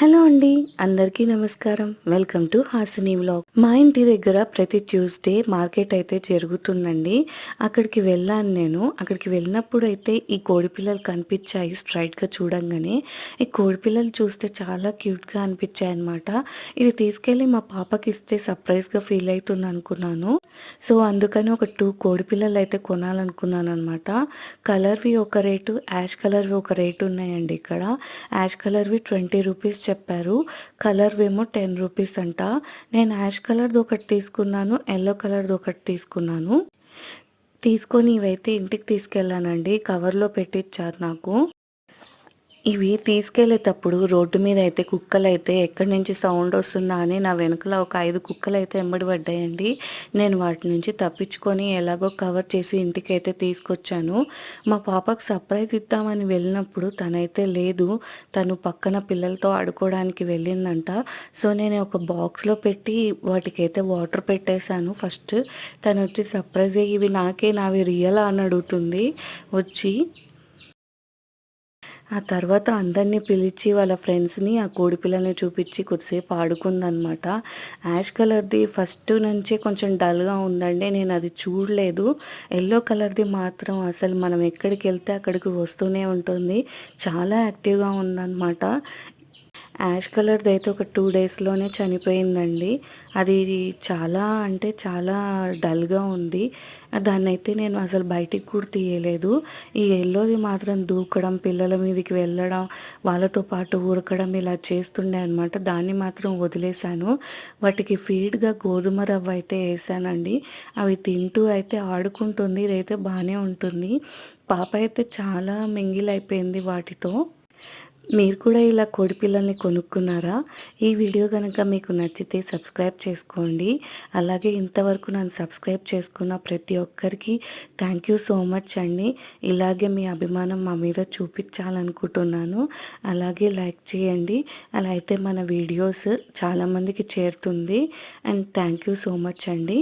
Hello అండి అందరికీ నమస్కారం. Welcome to Hasini vlog. మా ఇంటి దగ్గర ప్రతి ట్యూస్డే మార్కెట్ అయితే జరుగుతుందండి. అక్కడికి వెళ్ళాను నేను. అక్కడికి వెళ్ళినప్పుడు అయితే ఈ కోడిపిల్లలు కనిపించాయి స్ట్రైట్గా చూడంగానే. ఈ కోడిపిల్లలు చూస్తే చాలా క్యూట్గా అనిపించాయి అనమాట ఇది తీసుకెళ్ళి మా పాపకి ఇస్తే సర్ప్రైజ్గా ఫీల్ అవుతుంది అనుకున్నాను. సో అందుకని ఒక టూ కోడిపిల్లలు అయితే కొనాలనుకున్నాను అనమాట కలర్వి ఒక రేటు యాష్ కలర్వి ఒక రేటు ఉన్నాయండి ఇక్కడ. యాష్ కలర్వి ట్వంటీ రూపీస్ చెప్పారు. కలర్ ఏమో టెన్ రూపీస్ అంట. నేను యాష్ కలర్ది ఒకటి తీసుకున్నాను ఎల్లో కలర్ది ఒకటి తీసుకున్నాను. తీసుకొని ఇవైతే ఇంటికి తీసుకెళ్ళానండి. కవర్లో పెట్టిచ్చారు నాకు. ఇవి తీసుకెళ్ళేటప్పుడు రోడ్డు మీద అయితే కుక్కలు అయితే ఎక్కడి నుంచి సౌండ్ వస్తుందా అని నా వెనుకల ఒక ఐదు కుక్కలు అయితే ఎంబడి పడ్డాయండి. నేను వాటి నుంచి తప్పించుకొని ఎలాగో కవర్ చేసి ఇంటికి అయితే తీసుకొచ్చాను. మా పాపకు సర్ప్రైజ్ ఇద్దామని వెళ్ళినప్పుడు తనైతే లేదు. తను పక్కన పిల్లలతో ఆడుకోవడానికి వెళ్ళిందంట. సో నేను ఒక బాక్స్లో పెట్టి వాటికైతే వాటర్ పెట్టేశాను. ఫస్ట్ తను వచ్చి సర్ప్రైజ్ ఇవి నాకే నావి రియల్? అని అడుగుతుంది. వచ్చి ఆ తర్వాత అందరినీ పిలిచి వాళ్ళ ఫ్రెండ్స్ని ఆ కోడి పిల్లల్ని చూపించి కొద్దిసేపు ఆడుకుందనమాట యాష్ కలర్ది ఫస్ట్ నుంచే కొంచెం డల్గా ఉందండి. నేను అది చూడలేదు. ఎల్లో కలర్ది మాత్రం అసలు మనం ఎక్కడికి వెళ్తే అక్కడికి వస్తూనే ఉంటుంది. చాలా యాక్టివ్గా ఉందన్నమాట. యాష్ కలర్ది అయితే ఒక టూ డేస్లోనే చనిపోయిందండి. అది చాలా అంటే చాలా డల్గా ఉంది. దాన్ని అయితే నేను అసలు బయటికి కూడా తీయలేదు. ఈ ఎల్లోది మాత్రం దూకడం పిల్లల మీదకి వెళ్ళడం వాళ్ళతో పాటు ఉరకడం ఇలా చేస్తుండే అనమాట దాన్ని మాత్రం వదిలేశాను. వాటికి ఫీడ్గా గోధుమ రవ్వ అయితే వేసానండి. అవి తింటూ అయితే ఆడుకుంటుంది ఇదైతే బాగానే ఉంటుంది. పాప అయితే చాలా మింగిలైపోయింది వాటితో. మీరు కూడా ఇలా కోడి పిల్లల్ని కొనుక్కున్నారా? ఈ వీడియో కనుక మీకు నచ్చితే సబ్స్క్రైబ్ చేసుకోండి. అలాగే ఇంతవరకు నన్ను సబ్స్క్రైబ్ చేసుకున్న ప్రతి ఒక్కరికి థ్యాంక్ యూ సో మచ్ అండి. ఇలాగే మీ అభిమానం మా మీద చూపించాలనుకుంటున్నాను. అలాగే లైక్ చేయండి. అలా అయితే మన వీడియోస్ చాలామందికి చేరుతుంది. And thank you so much అండి.